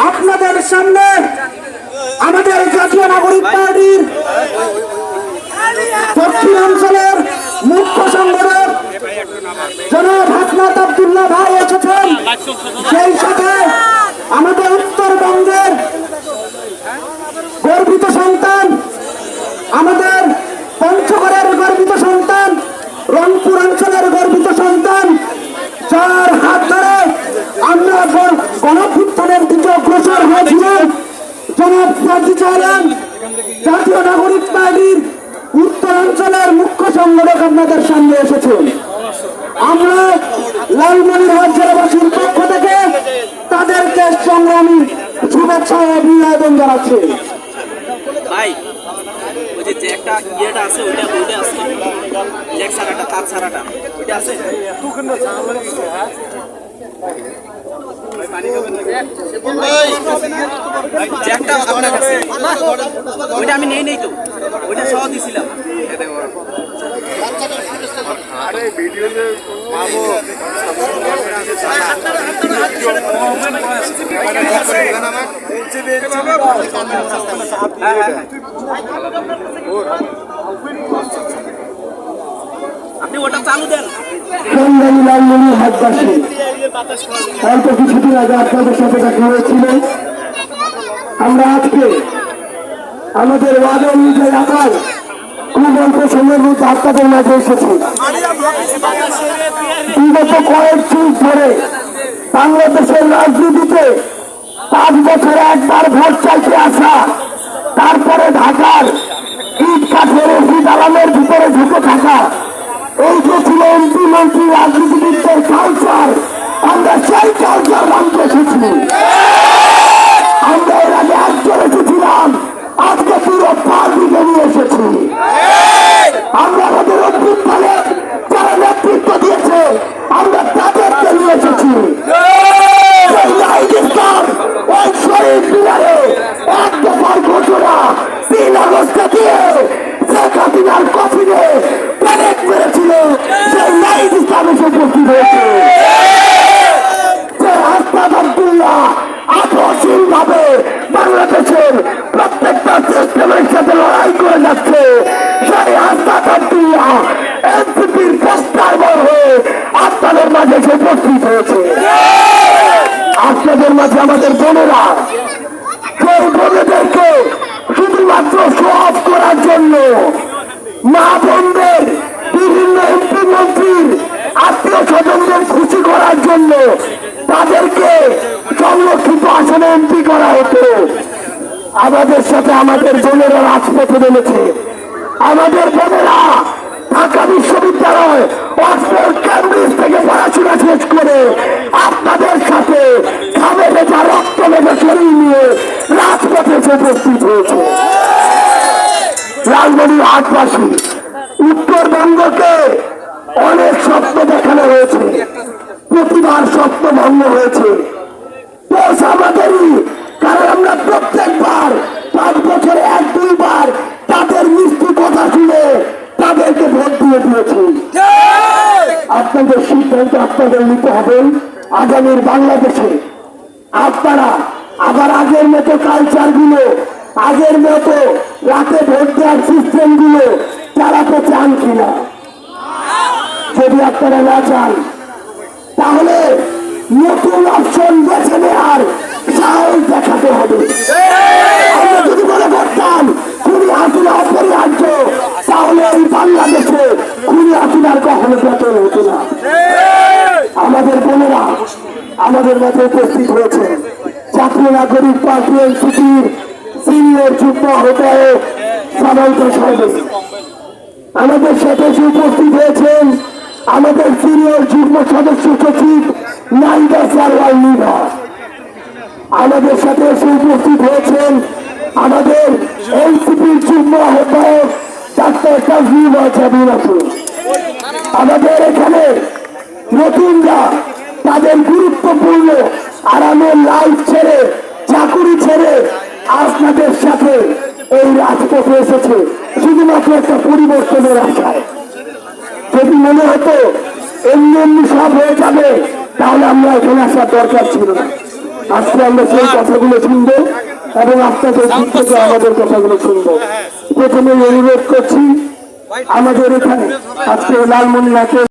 আপনাদের সামনে আমাদের জাতীয় নাগরিক পার্টির দক্ষিণাঞ্চলের মুখ্য সংগঠক জনাব হাসনাত আবদুল্লাহ ভাই এসেছেন। সেই সাথে আমাদের উত্তরবঙ্গের গর্বিত সন্তান, আমাদের পঞ্চগড়ের গর্বিত সন্তান, রংপুর অঞ্চলের গর্বিত সন্তান চার হাত ধরে আমরা গণ- গণভুত্থানের দিকে অগ্রসর হয়েছিলাম জনাব সাজি চালান জাতীয় নাগরিক পার্টির উত্তরাঞ্চলের মুখ্য আপনাদের সামনে এসেছেন আমরা লালমনিরহাট জেলাবাসীর পক্ষ থেকে তাদেরকে সংগ্রামী শুভেচ্ছা ও জানাচ্ছি। আমি নেই নেই তো। ওইটা সহ দিছিলাম। আপনি ওটা চালু দেন। সংগ্রামী লালমনি হাটবাসী অল্প কিছুদিন আগে আপনাদের সাথে দেখা হয়েছিল আমরা আজকে আমাদের ওয়াদা অনুযায়ী আবার খুব অল্প সময়ের মধ্যে আপনাদের মাঝে এসেছি। বিগত কয়েক যুগ ধরে বাংলাদেশের রাজনীতিতে পাঁচ বছরে একবার ভোট চাইতে আসা। তারপরে ঢাকার ইট কাঠের এসিড আলামের ভিতরে ঢুকে থাকা। এই যে ছিল এমপি মন্ত্রী লড়াই করে যাচ্ছে সেই আস্তাদ আব্দুল্লাহ এনসিপির পোস্টার বল হয়ে আপনাদের মাঝে এসে উপস্থিত হয়েছে। আপনাদের মাঝে আমাদের বোনেরা, সেই বোনেদেরকে শুধুমাত্র শো অফ করার জন্য মা বোনদের, বিভিন্ন এমপি মন্ত্রীর, আত্মীয় স্বজনদের খুশি করার জন্য তাদেরকে সংরক্ষিত আসনে এমপি করা হতো। আমাদের সাথে আমাদের বোনেরা রাজপথে নেমেছে। আমাদের বোনেরা ঢাকা বিশ্ববিদ্যালয়, অক্সফোর্ড ক্যামব্রিজ থেকে পড়াশোনা শেষ করে আপনাদের সাথে খামে ভেজা রক্ত ভেজা শরীর নিয়ে রাজপথে এসে উপস্থিত হয়েছে। লালমনির হাটবাসী, উত্তরবঙ্গকে অনেক স্বপ্ন দেখানো হয়েছে। নিতে হবে আগামীর বাংলাদেশে। আপনারা আবার আগের মতো কালচারগুলো আগের মতো রাতে ভোট দেওয়ার সিস্টেমগুলো চালাতে চান কিনা? যদি আপনারা না চান, তাহলে নতুন অপশন বেছে নেওয়ার সাহস দেখাতে হবে। আমাদের মাঝে উপস্থিত হয়েছে। জাতীয় নাগরিক পার্টি এনসিপির সিনিয়র যুগ্ম আহ্বায়ক সামন্ত সাহেব আমাদের সাথে উপস্থিত হয়েছেন আমাদের সিনিয়র যুগ্ম সদস্য সচিব নাইদা সারওয়াল নিভা আমাদের সাথে এসে উপস্থিত হয়েছেন আমাদের এনসিপির যুগ্ম আহ্বায়ক ডাক্তার জাবির আসুন আমাদের এখানে আপনাদের সাথে এই রাজপথে এসেছে, শুধুমাত্র একটা পরিবর্তনের আশায়। যদি মনে হতো এমনি এমনি সব হয়ে যাবে, তাহলে আমরা এখানে আসার দরকার ছিল না। আজকে আমরা সেই কথাগুলো শুনব এবং আপনাদের দিক থেকে আমাদের কথাগুলো শুনব। প্রথমে অনুরোধ করছি, আমাদের এখানে আজকে লালমনিরহাটে